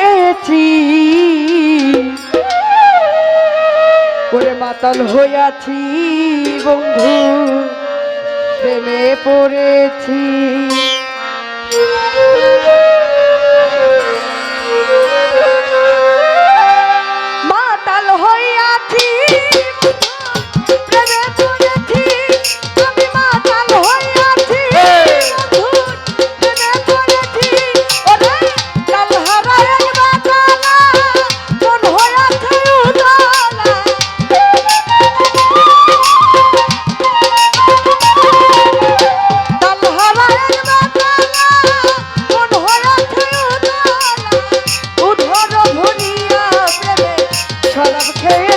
শরাব করে মাতাল হইয়াছি বন্ধু প্রেমে পড়েছি। of a chaos.